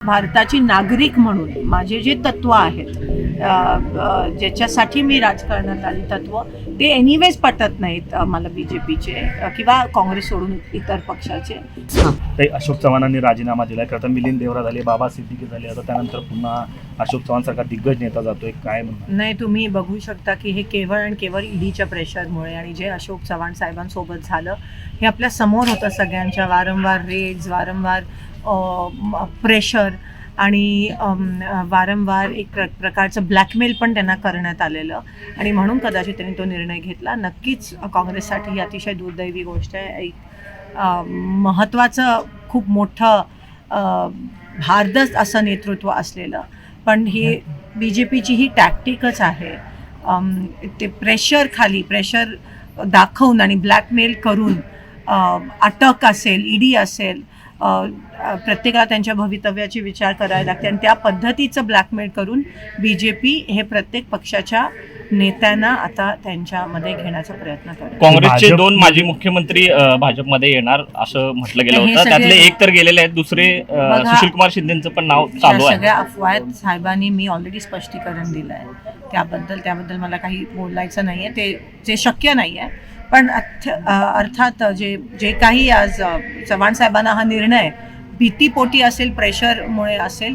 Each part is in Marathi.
भारताची नागरिक म्हणून माझे जे तत्व आहेत ज्याच्यासाठी मी राजकारणात आली तत्व ते एनिवेज पटत नाहीत मला बी जे पीचे किंवा काँग्रेस सोडून इतर पक्षाचे. ते अशोक चव्हाणांनी राजीनामा दिलाय. प्रथम मिलिंद देवरा झाले बाबा सिद्दीकी झाले आता त्यानंतर पुन्हा अशोक चव्हाण सारखा दिग्गज नेता जातोय. काय म्हणणार नाही तुम्ही बघू शकता की हे केवळ आणि केवळ ईडीच्या प्रेशरमुळे आणि जे अशोक चव्हाण साहेबांसोबत झालं हे आपल्यासमोर होतं सगळ्यांच्या वारंवार रेड्स वारंवार प्रेशर आणि वारंवार एक प्र प्रकारचं ब्लॅकमेल पण त्यांना करण्यात आलेलं. आणि म्हणून कदाचित त्यांनी तो निर्णय घेतला. नक्कीच काँग्रेससाठी ही अतिशय दुर्दैवी गोष्ट आहे. एक महत्त्वाचं खूप मोठं भारदस्त असं नेतृत्व असलेलं. पण ही बी जे पीची ही टॅक्टिकच आहे. ते प्रेशर खाली प्रेशर दाखवून आणि ब्लॅकमेल करून अटक असेल ईडी असेल प्रत्येकाला त्यांच्या भवितव्याची विचार करायला लागते. आणि त्या पद्धतीचं ब्लॅकमेल करून बी जे पी हे प्रत्येक पक्षाच्या नेत्यांना आता त्यांच्यामध्ये घेण्याचा प्रयत्न करत काँग्रेसचे दोन माजी मुख्यमंत्री अ, भाजपमध्ये येणार असं म्हटलं गेलं हे होतं. सगळे- त्यातले एक तर गेलेले आहेत दुसरे अ, बघा, सुशीलकुमार शिंदेचं पण नाव चालू आहे. सगळ्या अफवा आहेत साहेबांनी मी ऑलरेडी स्पष्टीकरण दिलं आहे. त्याबद्दल त्याबद्दल मला काही बोलायचं नाही आहे ते जे शक्य नाही आहे पण अथ अ, अर्थात जे जे काही आज अ, चव्हाण साहेबांना हा निर्णय भीतीपोटी असेल प्रेशरमुळे असेल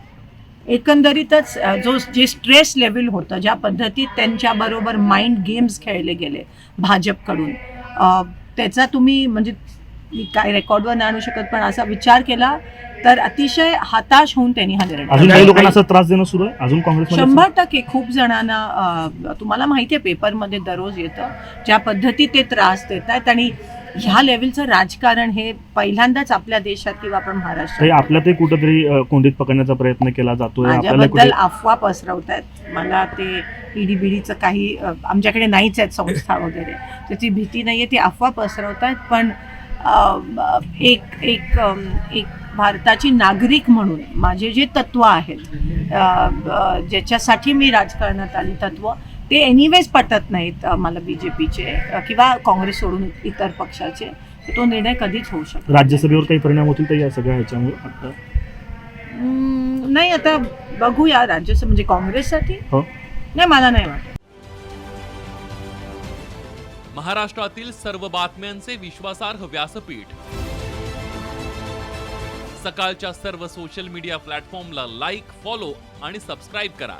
एकंदरीतच जो जे स्ट्रेस लेवल होतं ज्या पद्धतीत त्यांच्याबरोबर माइंड गेम्स खेळले गेले भाजपकडून त्याचा तुम्ही म्हणजे मी काय रेकॉर्डवर नाही आणू शकत पण असा विचार केला तर अतिशय हताश होऊन त्यांनी हा निर्णय अजून घेतला. काही लोकांना असं त्रास देणं सुरू आहे अजून काँग्रेसमध्ये शंभर टक्के खूप जणांना तुम्हाला माहिती आहे पेपरमध्ये दररोज येतं ज्या पद्धतीत ते त्रास देत आहेत आणि ह्या लेवलचं राजकारण हे पहिल्यांदाच आपल्या देशात किंवा आपण काही महाराष्ट्रात आपल्यातही कुठेतरी अं, कोंडीत पकडण्याचा प्रयत्न केला जातोय. आपल्याला माझ्याबद्दल अफवा पसरवत आहेत मला ते ईडी बिडीचं काही अ, आमच्याकडे नाहीच आहेत संस्था वगैरे. त्याची भीती नाही आहे ती अफवा पसरवत आहेत पण अ, एक एक अम, एक भारताची नागरिक म्हणून माझे जे तत्व आहेत अ, ज्याच्यासाठी मी राजकारणात आली तत्व ते एनिवेज पटत नाहीत मला बी जे पीचे किंवा काँग्रेस सोडून इतर पक्षाचे. तो निर्णय कधीच होऊ शकतो राज्यसभेवर काही परिणाम होतील तर या सगळ्या ह्याच्यामुळे? नाही आता बघूया राज्यसभा म्हणजे काँग्रेससाठी? हो. नाही मला नाही वाटत. महाराष्ट्रातील सर्व बातम्यांचे विश्वासार्ह व्यासपीठ. सकाळच्या सर्व सोशल मीडिया प्लॅटफॉर्मला लाईक फॉलो आणि सबस्क्राईब करा.